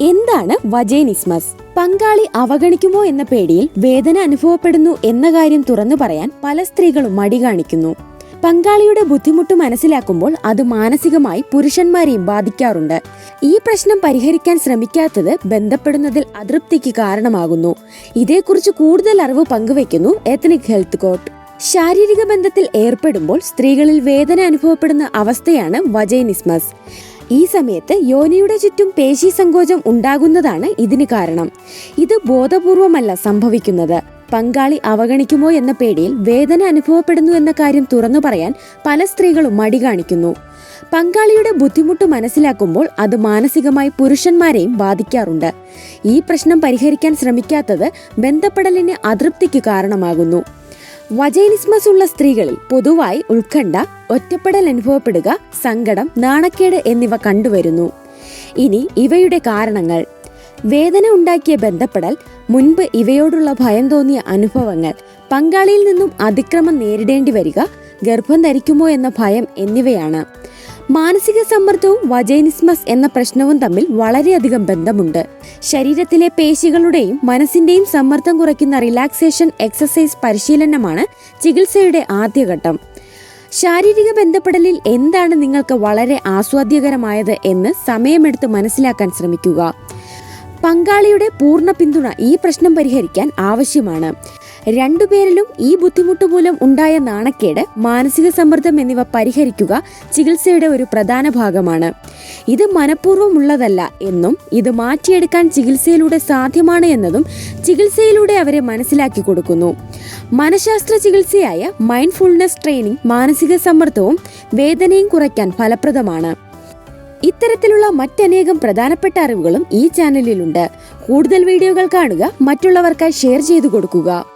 എന്താണ് വജേനിസ്മസ്? പങ്കാളി അവഗണിക്കുമോ എന്ന പേടിയിൽ വേദന അനുഭവപ്പെടുന്നു എന്ന കാര്യം തുറന്നു പറയാൻ പല സ്ത്രീകളും മടി കാണിക്കുന്നു. പങ്കാളിയുടെ ബുദ്ധിമുട്ട് മനസ്സിലാക്കുമ്പോൾ അത് മാനസികമായി പുരുഷന്മാരെയും ബാധിക്കാറുണ്ട്. ഈ പ്രശ്നം പരിഹരിക്കാൻ ശ്രമിക്കാത്തത് ബന്ധപ്പെടുന്നതിൽ അതൃപ്തിക്ക് കാരണമാകുന്നു. ഇതേക്കുറിച്ച് കൂടുതൽ അറിവ് പങ്കുവയ്ക്കുന്നു എത്നിക് ഹെൽത്ത് കോട്ട് ശാരീരിക ബന്ധത്തിൽ ഏർപ്പെടുമ്പോൾ സ്ത്രീകളിൽ വേദന അനുഭവപ്പെടുന്ന അവസ്ഥയാണ് വജൈനിസ്മസ്. ഈ സമയത്ത് യോനിയുടെ ചുറ്റും പേശി സങ്കോചം ഉണ്ടാകുന്നതാണ് ഇതിന് കാരണം. ഇത് ബോധപൂർവമല്ല സംഭവിക്കുന്നത്. പങ്കാളി അവഗണിക്കുമോ എന്ന പേടിയിൽ വേദന അനുഭവപ്പെടുന്നു എന്ന കാര്യം തുറന്നു പറയാൻ പല സ്ത്രീകളും മടി കാണിക്കുന്നു. പങ്കാളിയുടെ ബുദ്ധിമുട്ട് മനസ്സിലാക്കുമ്പോൾ അത് മാനസികമായി പുരുഷന്മാരെയും ബാധിക്കാറുണ്ട്. ഈ പ്രശ്നം പരിഹരിക്കാൻ ശ്രമിക്കാത്തത് ബന്ധപ്പെടലിന് അതൃപ്തിക്ക് കാരണമാകുന്നു. വജൈനിസ്മസ് ഉള്ള സ്ത്രീകളിൽ പൊതുവായി ഉത്കണ്ഠ ഒറ്റപ്പെടൽ അനുഭവപ്പെടുക സങ്കടം നാണക്കേട് എന്നിവ കണ്ടുവരുന്നു. ഇനി ഇവയുടെ കാരണങ്ങൾ. വേദന ഉണ്ടാക്കിയ ബന്ധപ്പെടൽ മുൻപ് ഇവയോടുള്ള ഭയം തോന്നിയ അനുഭവങ്ങൾ പങ്കാളിയിൽ നിന്നും അതിക്രമം നേരിടേണ്ടി വരിക ഗർഭം ധരിക്കുമോ എന്ന ഭയം എന്നിവയാണ്. മാനസിക സമ്മർദ്ദവും വജൈനിസ്മസ് എന്ന പ്രശ്നവും തമ്മിൽ വളരെയധികം ബന്ധമുണ്ട്. ശരീരത്തിലെ പേശികളുടെയും മനസ്സിന്റെയും സമ്മർദ്ദം കുറയ്ക്കുന്ന റിലാക്സേഷൻ എക്സസൈസ് പരിശീലനമാണ് ചികിത്സയുടെ ആദ്യഘട്ടം. ശാരീരിക ബന്ധപ്പെടലിൽ എന്താണ് നിങ്ങൾക്ക് വളരെ ആസ്വാദ്യകരമായത് എന്ന് സമയമെടുത്ത് മനസ്സിലാക്കാൻ ശ്രമിക്കുക. പങ്കാളിയുടെ പൂർണ പിന്തുണ ഈ പ്രശ്നം പരിഹരിക്കാൻ ആവശ്യമാണ്. രണ്ടുപേരിലും ഈ ബുദ്ധിമുട്ട് മൂലം ഉണ്ടായ നാണക്കേട് മാനസിക സമ്മർദ്ദം എന്നിവ പരിഹരിക്കുക ചികിത്സയുടെ ഒരു പ്രധാന ഭാഗമാണ്. ഇത് മനഃപൂർവമുള്ളതല്ല എന്നും ഇത് മാറ്റിയെടുക്കാൻ ചികിത്സയിലൂടെ സാധ്യമാണ് എന്നതും ചികിത്സയിലൂടെ അവരെ മനസ്സിലാക്കി കൊടുക്കുന്നു. മനഃശാസ്ത്ര ചികിത്സയായ മൈൻഡ്ഫുൾനെസ് ട്രെയിനിങ് മാനസിക സമ്മർദ്ദവും വേദനയും കുറയ്ക്കാൻ ഫലപ്രദമാണ്. ഇത്തരത്തിലുള്ള മറ്റനേകം പ്രധാനപ്പെട്ട അറിവുകളും ഈ ചാനലിലുണ്ട്. കൂടുതൽ വീഡിയോകൾ കാണുക മറ്റുള്ളവർക്കായി ഷെയർ ചെയ്തു കൊടുക്കുക.